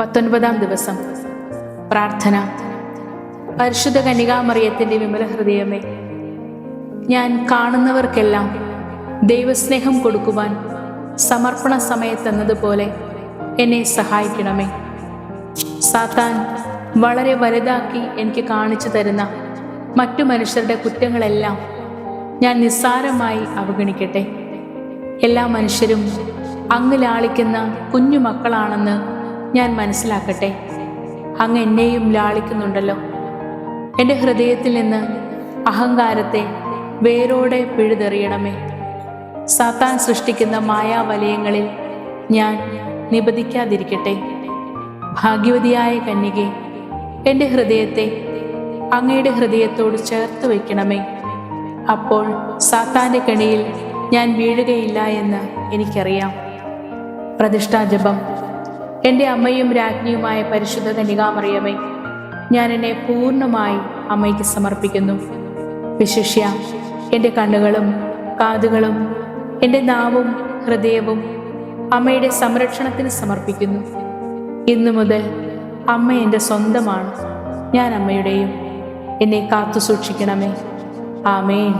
പത്തൊൻപതാം ദിവസം. പ്രാർത്ഥന. പരിശുദ്ധ കന്യകാമറിയത്തിന്റെ വിമല ഹൃദയമേ ഞാൻ കാണുന്നവർക്കെല്ലാം ദൈവസ്നേഹം കൊടുക്കുവാൻ സമർപ്പണ സമയത്തെന്നതുപോലെ എന്നെ സഹായിക്കണമേ. സാത്താൻ വളരെ വലുതാക്കി എനിക്ക് കാണിച്ചു തരുന്ന മറ്റു മനുഷ്യരുടെ കുറ്റങ്ങളെല്ലാം ഞാൻ നിസ്സാരമായി അവഗണിക്കട്ടെ. എല്ലാ മനുഷ്യരും അങ്ങ് ലാളിക്കുന്ന കുഞ്ഞു മക്കളാണെന്ന് ഞാൻ മനസ്സിലാക്കട്ടെ. അങ്ങ് എന്നെയും ലാളിക്കുന്നുണ്ടല്ലോ. എന്റെ ഹൃദയത്തിൽ നിന്ന് അഹങ്കാരത്തെ വേരോടെ പിഴുതെറിയണമേ. സാത്താൻ സൃഷ്ടിക്കുന്ന മായാവലയങ്ങളിൽ ഞാൻ നിബദിക്കാതിരിക്കട്ടെ ഭാഗ്യവതിയായ കന്യകെ എന്റെ ഹൃദയത്തെ അങ്ങയുടെ ഹൃദയത്തോട് ചേർത്ത് വയ്ക്കണമേ. അപ്പോൾ സാത്താന്റെ കെണിയിൽ ഞാൻ വീഴുകയില്ല എന്ന് എനിക്കറിയാം. പ്രതിഷ്ഠാജപം എന്റെ അമ്മയും രാജ്ഞിയുമായ പരിശുദ്ധ കനികാമറിയമേ ഞാൻ എന്നെ പൂർണമായി അമ്മയ്ക്ക് സമർപ്പിക്കുന്നു. വിശിഷ്യ എന്റെ കണ്ണുകളും കാതുകളും എന്റെ നാവും ഹൃദയവും അമ്മയുടെ സംരക്ഷണത്തിന് സമർപ്പിക്കുന്നു. ഇന്നു മുതൽ അമ്മ എന്റെ സ്വന്തമാണ് ഞാൻ അമ്മയുടെയും എന്നെ കാത്തു സൂക്ഷിക്കണമേ ആമേൻ.